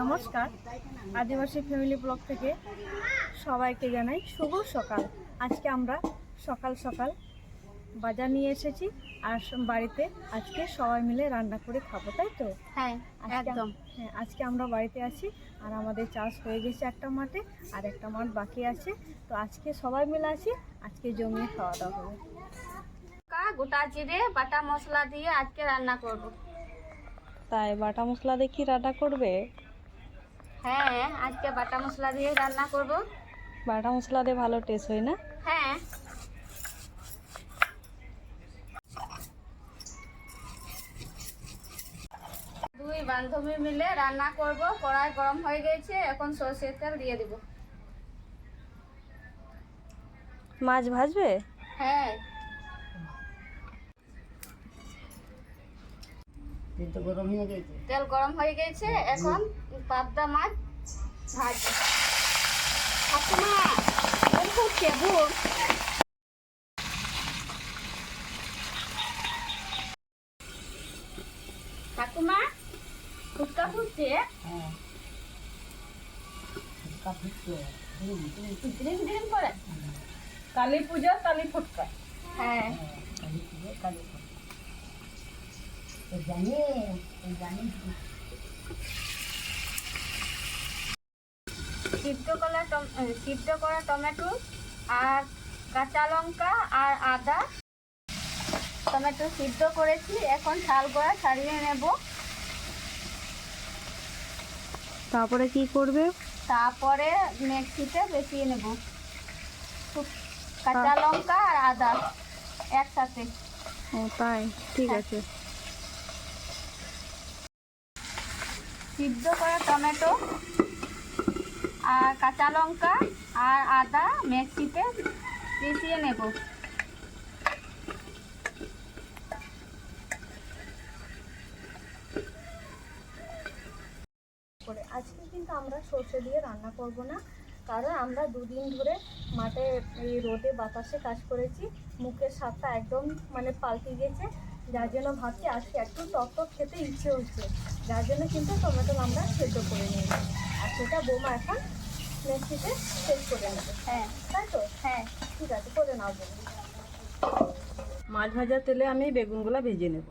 নমস্কার। আদিবাসী family blog থেকে সবাইকে জানাই শুভ সকাল। আজকে আমরা সকাল সকাল বাজার নিয়ে এসেছি আর বাড়িতে আজকে সবাই মিলে রান্না করে খাব তাই তো? হ্যাঁ একদম। হ্যাঁ আজকে আমরা বাড়িতে আছি আর আমাদের চাষ হয়ে গেছে একটা মাঠে আর একটা মাঠ বাকি আছে। তো আজকে সবাই মিলে আছি আজকে জমিয়ে খাওয়া দাওয়া হবে। কা গোটা জিরে বাটা মশলা দিয়ে আজকে রান্না করব। তাই বাটা মশলা দিয়ে কি রান্না করবে? হ্যাঁ আজকে বাটা মশলা দিয়ে রান্না করব। বাটা মশলা দিয়ে ভালো টেস্ট হয় না? হ্যাঁ। দুই বান্ধবী মিলে রান্না করব কড়াই গরম হয়ে গেছে এখন সর্ষের তেল দিয়ে দিব। মাছ ভাজবে? হ্যাঁ। তেল গরম হয়ে গেছে এখন পাবদা মাছ ভাজি। ঠাকুমা ঠাকুমা ফুটকা ফুটছে? ডিম ডিম করে। কালী পূজা কালী ফুটকা হ্যাঁ সিদ্ধ করা সিদ্ধ করা টমেটো আর কাঁচা লঙ্কা আর আদা। টমেটো সিদ্ধ করেছি এখন ছাল গোড়া ছাড়িয়ে নেব। তারপরে কি করবে? তারপরে মিক্সিতে বেশিয়ে নেব। কাঁচা লঙ্কা আর আদা একসাথে। ও তাই? ঠিক আছে। সিদ্ধ করা টমেটো আর কাঁচা লঙ্কা আর আদা মিক্সিতে পিষিয়ে নেব। আজকে কিন্তু আমরা সর্ষে দিয়ে রান্না করব না, কারণ আমরা দুদিন ধরে মাঠে এই রোদে বাতাসে কাজ করেছি, মুখের স্বাদটা একদম মানে পাল্টে গেছে। যার জন্য ভাবছি আজকে একটু টক টক খেতে ইচ্ছে হচ্ছে। যার জন্য কিন্তু টমেটো আমরা সেদ্ধ করে নিই আর সেটা বোমা এখন মিক্সিতে শেষ করে নেবে। হ্যাঁ। তাই তো? হ্যাঁ। ঠিক আছে করে নাও মাছ ভাজার তেলে আমি বেগুনগুলো ভেজে নেব।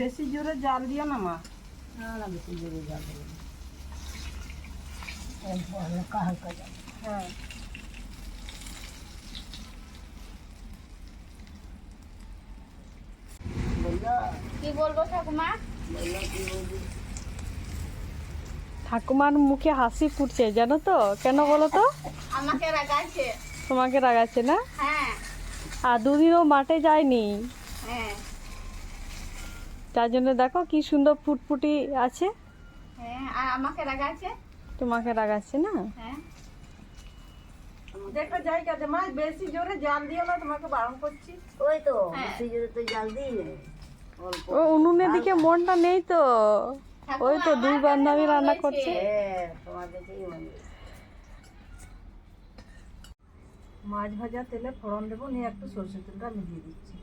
বেশি জোরে জাল দিও না মা। না না বেশি জোরে জাল দিও না। অল্প হালকা হালকা জাল। হ্যাঁ। কি বলব ঠাকুমা? ঠাকুমার মুখে হাসি ফুটছে জানো তো? কেন বলো তো? আমাকে রাগাচ্ছে। তোমাকে রাগাচ্ছে না? হ্যাঁ। আর দুদিনও মাঠে যায়নি। হ্যাঁ। তার জন্য দেখো কি সুন্দর ফুটফুটি আছে। হ্যাঁ আর আমাকে রাগাচ্ছে তোমাকে রাগাচ্ছে না? হ্যাঁ। একটা জায়গা আছে মা বেশি জোরে জাল দিও না তোমাকে বারণ করছি। ওই তো হ্যাঁ। বেশি জোরে তো জাল দিই ও উনুনের দিকে মনটা নেই তো। ওই তো দুই বান্ধবী রান্না করছে। হ্যাঁ মনে মাছ ভাজা তেলে ফোড়ন দেবো নিয়ে একটু সরষের তেলটা আমি দিয়ে দিচ্ছি।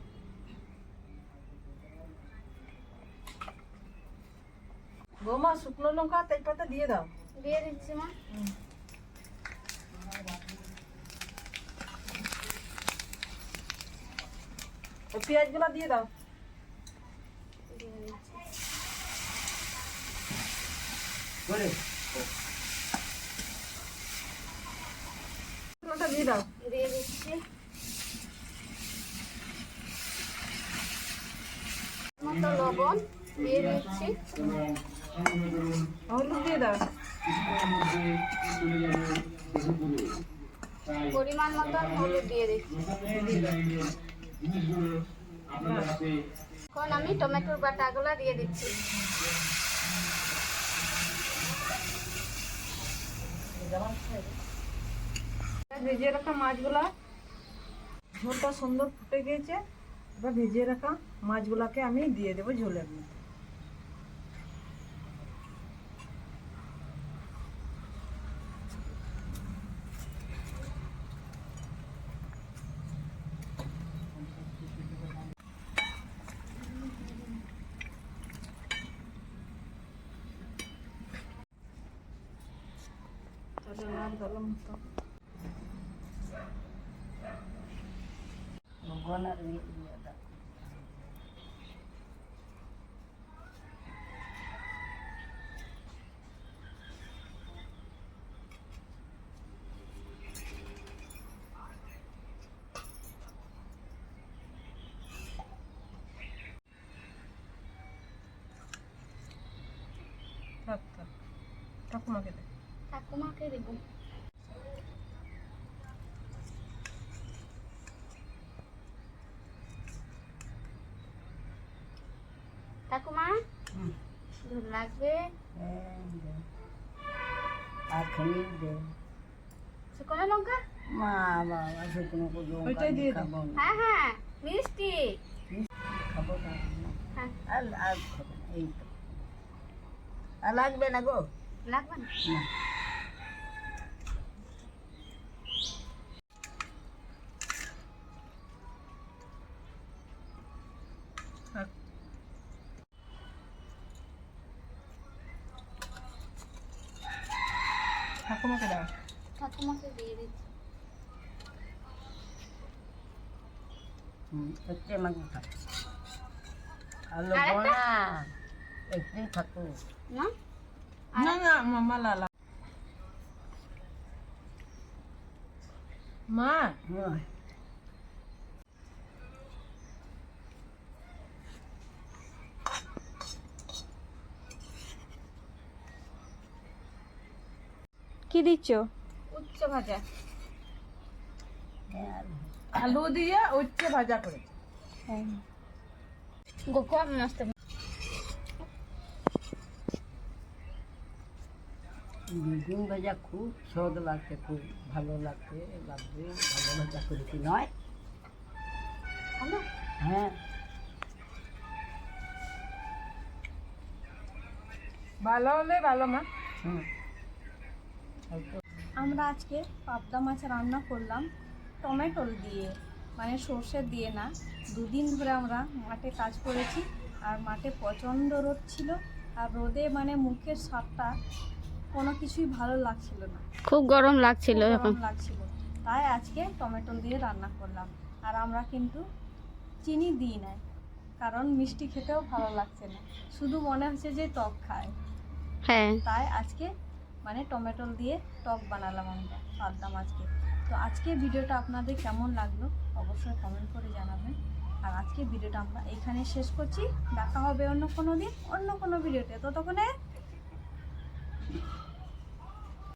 বৌমা শুকনো লঙ্কা তেজপাতা দিয়ে দাও। দিয়ে দিচ্ছি মা। ও পেঁয়াজগুলো দিয়ে দাও। দিয়ে দাও। দিয়ে দিচ্ছি। মতো লবণ। দিয়ে দিচ্ছি হলুদ দিয়ে দাও। পরিমাণ মতো হলুদ দিয়ে দিচ্ছি। এখন আমি টমেটোর বাটাগুলো দিয়ে দিচ্ছি। ভেজে রাখা মাছগুলা ঝোলটা সুন্দর ফুটে গিয়েছে। এবার ভেজে রাখা মাছগুলাকে আমি দিয়ে দেবো ঝোলের মধ্যে। ভগবানের ইয়েটা থাক থাক ঠাকুমাকে দে। ঠাকুমাকে দেবো ঠাকুমা হুম। ঝোল লাগবে আর খানি দে শুকনো লঙ্কা মা বাবা শুকনো লঙ্কা ওইটাই দিয়ে দে। হ্যাঁ হ্যাঁ মিষ্টি খাব না হ্যাঁ আর আর এই তো আর লাগবে না গো লাগবে না ঠাকুমাকে দাও। ঠাকুমাকে দিয়ে দিচ্ছি। একটু আমাকে থাক আর আরেকটা? না একটু থাকুক না? না না মামা লালা। মা। কি দিচ্ছ? উচ্চ ভাজা। হ্যাঁ, আলু দিয়ে উচ্চ ভাজা করে। গোকো আমি নষ্ট বেগুন ভাজা খুব স্বাদ লাগছে খুব ভালো লাগছে লাগবে ভালো ভাজা করেছি নয়? হ্যাঁ। ভালো হলে ভালো মা। হুম। আমরা আজকে পাবদা মাছ রান্না করলাম টমেটো দিয়ে মানে সর্ষে দিয়ে না। দুদিন ধরে আমরা মাঠে কাজ করেছি আর মাঠে প্রচণ্ড রোদ ছিল আর রোদে মানে মুখের স্বাদটা কোনো কিছুই ভালো লাগছিল না। খুব গরম লাগছিল গরম লাগছিল। তাই আজকে টমেটো দিয়ে রান্না করলাম। আর আমরা কিন্তু চিনি দিই নাই কারণ মিষ্টি খেতেও ভালো লাগছে না। শুধু মনে হচ্ছে যে টক খায়। হ্যাঁ। তাই আজকে মানে টমেটোল দিয়ে টক বানালাম আমরা, পাবদা মাছকে। তো আজকে ভিডিওটা আপনাদের কেমন লাগল অবশ্যই কমেন্ট করে জানাবেন। আর আজকে ভিডিওটা আমরা এখানে শেষ করছি। দেখা হবে অন্য কোনো দিন, অন্য কোনো ভিডিওতে। ততক্ষণে